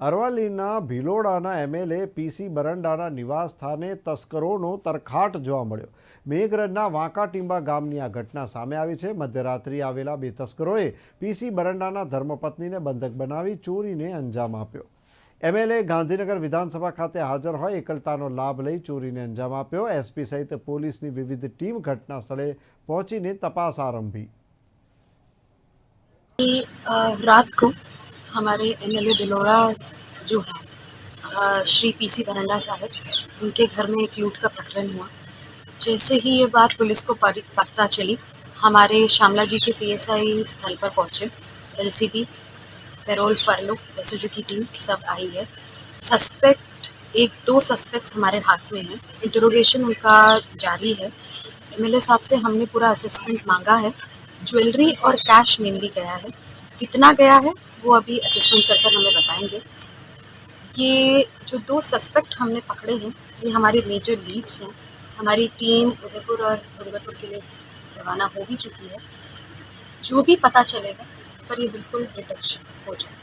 અરવલ્લીના ભિલોડાના એમએલએ પીસી બરંડાના નિવાસ સ્થાને તસ્કરોનો તરખાટ જોવા મળ્યો. મેઘરજના વાંકાટીંબા ગામની આ ઘટના સામે આવી છે. મધ્યરાત્રિ આવેલા બે તસ્કરોએ પીસી બરંડાના ધર્મપત્નીને બંધક બનાવી ચોરીને અંજામ આપ્યો. એમએલએ ગાંધીનગર વિધાનસભા ખાતે હાજર હોય એકલતાનો લાભ લઈ ચોરીને અંજામ આપ્યો. એસપી સહિત પોલીસની વિવિધ ટીમ ઘટના સ્થળે પહોંચીને તપાસ આરંભી. રાત કો हमारे एमएलए बिलोड़ा जो है श्री पीसी बरंडा साहब, उनके घर में एक लूट का प्रकरण हुआ। जैसे ही ये बात पुलिस को पता चली, हमारे श्यामला जी के पीएसआई स्थल पर पहुँचे एलसीबी पेरोल फरलो एसओजी की टीम सब आई है। सस्पेक्ट, एक दो सस्पेक्ट्स हमारे हाथ में हैं। इंटरोगेशन उनका जारी है। एमएलए साहब से हमने पूरा असेसमेंट मांगा है। ज्वेलरी और कैश मेनली गया है। कितना गया है? वो अभी असेसमेंट कर कर हमें बताएँगे। ये जो दो सस्पेक्ट हमने पकड़े हैं, ये हमारे मेजर लीड्स हैं। हमारी टीम उदयपुर और डूंगरपुर के लिए रवाना हो भी चुकी है। जो भी पता चलेगा, पर ये बिल्कुल डिटेक्शन हो जाए